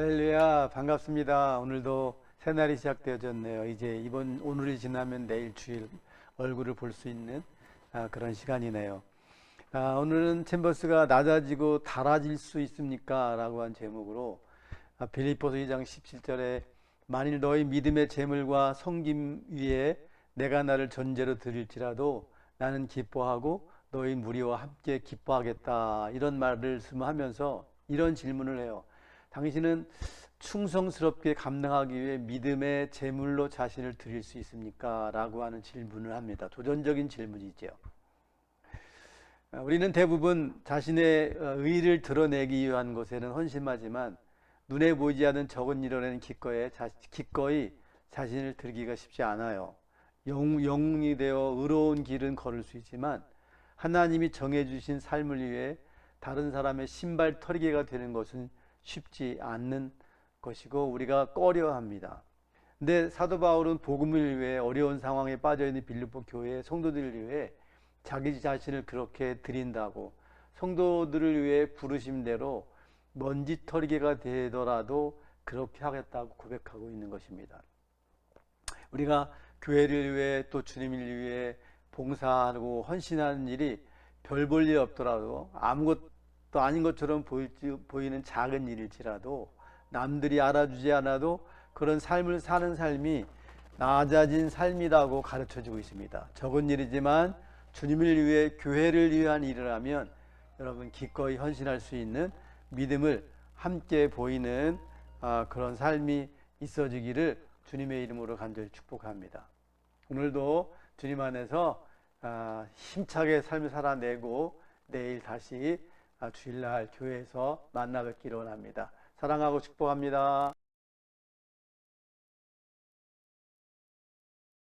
할렐루야 반갑습니다. 오늘도 새날이 시작되어졌네요. 이제 이번 오늘이 지나면 내일 주일 얼굴을 볼 수 있는 아, 그런 시간이네요. 아, 오늘은 챔버스가 낮아지고 달아질 수 있습니까? 라고 한 제목으로 아, 빌립보서 2장 17절에 만일 너희 믿음의 재물과 성김 위에 내가 나를 전제로 드릴지라도 나는 기뻐하고 너희 무리와 함께 기뻐하겠다 이런 말을 하면서 이런 질문을 해요. 당신은 충성스럽게 감당하기 위해 믿음의 제물로 자신을 드릴 수 있습니까? 라고 하는 질문을 합니다. 도전적인 질문이죠. 아, 우리는 대부분 자신의 어, 의를 드러내기 위한 것에는 헌신하지만 눈에 보이지 않는 적은 이뤄내는 기꺼이, 자, 기꺼이 자신을 들기가 쉽지 않아요. 영, 영웅이 되어 의로운 길은 걸을 수 있지만 하나님이 정해주신 삶을 위해 다른 사람의 신발 털기가 되는 것은 쉽지 않는 것이고 우리가 꺼려 합니다. 근데 사도 바울은 복음을 위해 어려운 상황에 빠져 있는 빌립보 교회 성도들을 위해 자기 자신을 그렇게 드린다고 성도들을 위해 부르심대로 먼지털기가 되더라도 그렇게 하겠다고 고백하고 있는 것입니다. 우리가 교회를 위해 또 주님을 위해 봉사하고 헌신하는 일이 별 볼 일 없더라도 아무것 도 아닌 것처럼 보일지, 보이는 작은 일일지라도 남들이 알아주지 않아도 그런 삶을 사는 삶이 낮아진 삶이라고 가르쳐 주고 있습니다. 적은 일이지만 주님을 위해 교회를 위한 일을 하면 여러분 기꺼이 헌신할 수 있는 믿음을 함께 보이는 아, 그런 삶이 있어지기를 주님의 이름으로 간절히 축복합니다. 오늘도 주님 안에서 아, 힘차게 삶을 살아내고 내일 다시 아, 주일날 교회에서 만나 뵙기를 원합니다. 사랑하고 축복합니다.